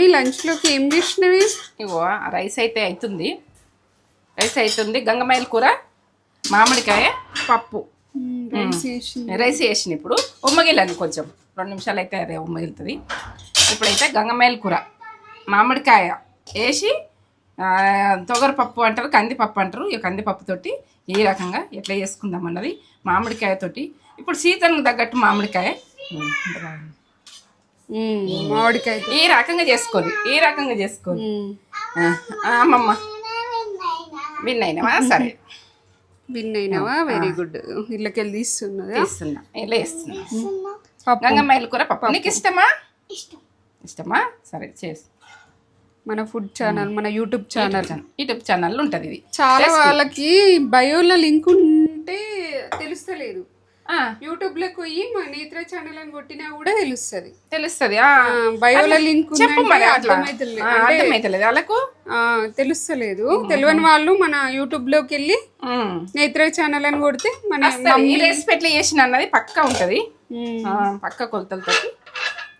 ఈ లంచ్లోకి ఏం చేసినవి? ఇగో ఆ రైస్ అయితే అవుతుంది రైస్ అవుతుంది గంగమాయిల కూర మామిడికాయ పప్పు. రైస్ వేసిన ఇప్పుడు. ఉమ్మగిలని కొంచెం. రెండు నిమిషాలు అయితే అదే ఉమ్మగిలుతుంది. ఇప్పుడైతే గంగమాయిల కూర మామిడికాయ వేసి తొగరపప్పు అంటారు కందిపప్పు అంటారు. ఈ కందిపప్పుతోటి ఈ రకంగా ఎట్లా చేసుకుందాం అన్నది మామిడికాయతోటి ఇప్పుడు సీజన్కి తగ్గట్టు మామిడికాయ. మ్మ్. మామిడికాయ ఈ రకంగా చేసుకోదు ఈ రకంగా ఆ, అమ్మమ్మ. విన్ అయినావా సరే విన్ అయినావా వెరీ గుడ్ ఇళ్ళకెళ్ళి తీస్తున్నదా? తీస్తున్నా. ఇలా వేస్తున్నా. పప్పు. గంగమ్మాయిల కూర పప్పు. నీకు ఇష్టమా? ఇష్టమా? సరే చేసి. మన ఫుడ్ ఛానల్ మన యూట్యూబ్ ఛానల్ యూట్యూబ్ ఛానల్ ఉంటుంది ఇది. చాలా వాళ్ళకి బయోలో లింక్ ఉంటే తెలుస్తలేదు. యూట్యూబ్లోకి పోయి మా నేత్ర ఛానల్ అని కొట్టినా కూడా తెలుస్తుంది. తెలుస్తుంది బయోలో లింక్ అర్థమైతలేదు. వాళ్ళకు తెలుస్తలేదు. తెలియని వాళ్ళు మన యూట్యూబ్లోకి వెళ్ళి. నేత్ర ఛానల్ అని కొడితే మన రెసిపీ ఎట్లా చేసిన అన్నది పక్కా ఉంటది. పక్క కొలతలతో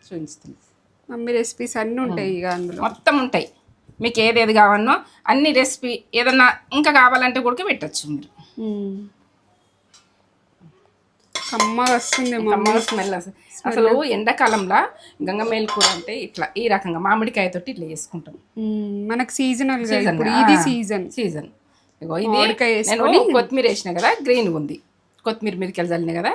చూపిస్తుంది. మమ్మీ రెసిపీస్ అన్నీ ఉంటాయి ఇక అందులో. మొత్తం ఉంటాయి. మీకు ఏదేది కావాలనో అన్ని రెసిపీ ఏదన్నా ఇంకా కావాలంటే కూడా పెట్టచ్చు మీరు. కమ్మగా వస్తుంది మా కమ్మగా స్మెల్ అసలు. ఎండాకాలంలో గంగమేలు కూర అంటే ఇట్లా ఈ రకంగా మామిడికాయతోటి ఇట్లా చేసుకుంటాం. మనకు సీజనల్. ఇది. సీజన్ సీజన్ ఇగో ఇది మామిడికాయ నేను కొత్తిమీర వేసిన కదా గ్రీన్ ఉంది. కొత్తిమీర మిరికలు చల్లిన కదా.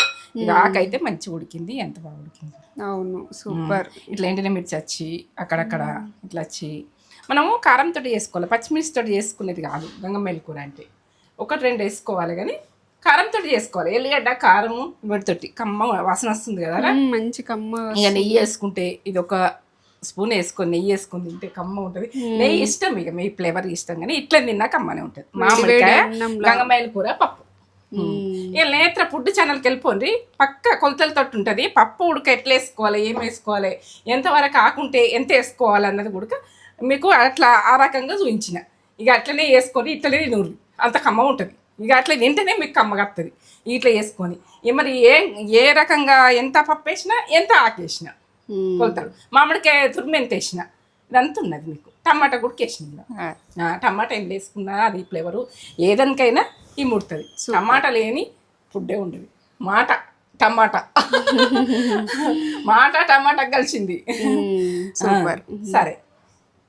ఆకైతే మంచిగా ఉడికింది ఎంత బాగా ఉడికింది. అవును సూపర్. ఇట్లా ఎండిన మిర్చి వచ్చి అక్కడక్కడ ఇట్లా వచ్చి మనము కారంతో చేసుకోవాలి పచ్చిమిర్చితో చేసుకునేది కాదు గంగమేలు కూర అంటే. ఒకటి రెండు వేసుకోవాలి కానీ కారంతో చేసుకోవాలి. ఎల్లిగడ్డ కారము వీటితోటి కమ్మ వాసన వస్తుంది కదా మంచి కమ్మ ఇక నెయ్యి వేసుకుంటే ఇది ఒక స్పూన్ వేసుకొని నెయ్యి వేసుకొని తింటే కమ్మ ఉంటుంది. నెయ్యి ఇష్టం ఇక మీ ఫ్లేవర్ ఇష్టం కానీ ఇట్లా తిన్నా కమ్మనే ఉంటుంది. మామిడికాయ. గంగమాయిల కూర పప్పు. ఇక నేత్ర ఫుడ్ ఛానల్కి వెళ్ళిపోండి. పక్క కొలతలతో ఉంటుంది. పప్పు ఉడక ఎట్లా వేసుకోవాలి ఏం వేసుకోవాలి ఎంతవరకు ఆకుంటే ఎంత వేసుకోవాలి అన్నది కూడా మీకు అట్లా ఆ రకంగా చూపించిన. ఇక అట్లనే వేసుకొని ఇట్లనే నూరు అంత కమ్మ ఉంటుంది. ఇక అట్లా తింటేనే మీకు కమ్మ కత్తది ఇట్లా వేసుకొని మరి ఏ ఏ రకంగా ఎంత పప్పు వేసినా ఎంత ఆకేసినా. మ్మ్. కొలతలు మామిడికాయ తురిమి ఎంత వేసిన. ఇదంతా ఉన్నది మీకు. టమాటా కూడా వేసిన టమాటా ఏం వేసుకున్నా అది ఫ్లేవరు. ఏదానికైనా ఈ ముడుతుంది. టమాటా లేని ఫుడ్డే ఉండదు. మాట టమాటా. మాట టమాటా కలిసింది. సరే.